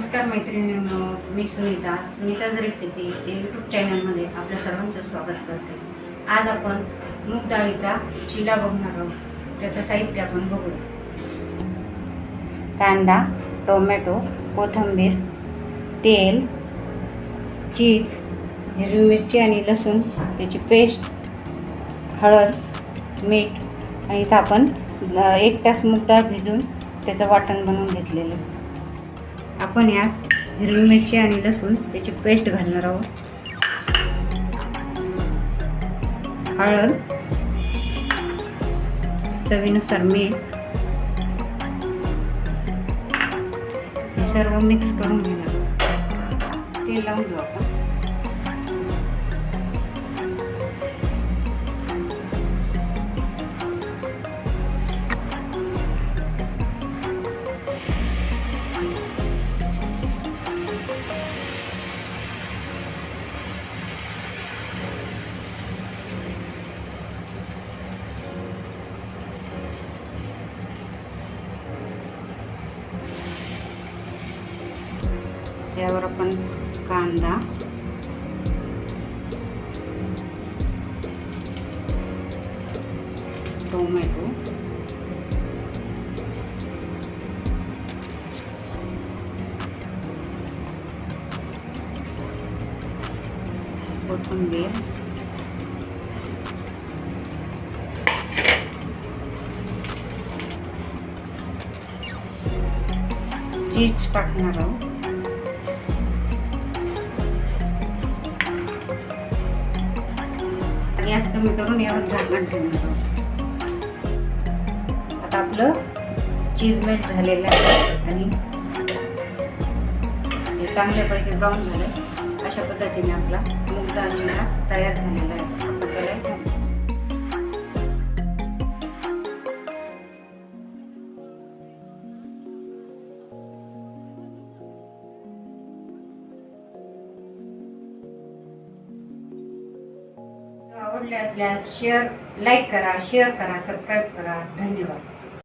नमस्कार मैत्रिणींनो मी सुनीता. सुनीताज रेसिपी या यूट्यूब चॅनलमध्ये आपल्या सर्वांचं स्वागत करते. आज आपण मूग डाळीचा चिला बघणार आहोत. त्याचं साहित्य आपण बघूया. कांदा टोमॅटो कोथिंबीर तेल चीज हिरवी मिरची आणि लसूण त्याची पेस्ट हळद मीठ आणि इथं आपण एक तास मूग डाळ भिजून त्याचं वाटण बनवून घेतलेलं आहे. आपण यात हिरवी मिरची आणि लसूण त्याची पेस्ट घालणार आहोत. हळद चवीनुसार मीठ हे सर्व मिक्स करून घेणार ते लावून घेऊ आपण. त्यावर आपण कांदा टोमॅटो कोथिंबीर चीज टाकणार आहोत गॅस कमी करून यावर झाकण ठेवणार आता आपलं चीज मेल्ट झालेलं आहे. आणि हे चांगल्यापैकी ब्राऊन झालं अशा पद्धतीने आपला मूग डाळ तयार झालेला आहे. आपण त्याला आवडले असल्यास शेअर लाईक करा शेअर करा सबस्क्राईब करा. धन्यवाद.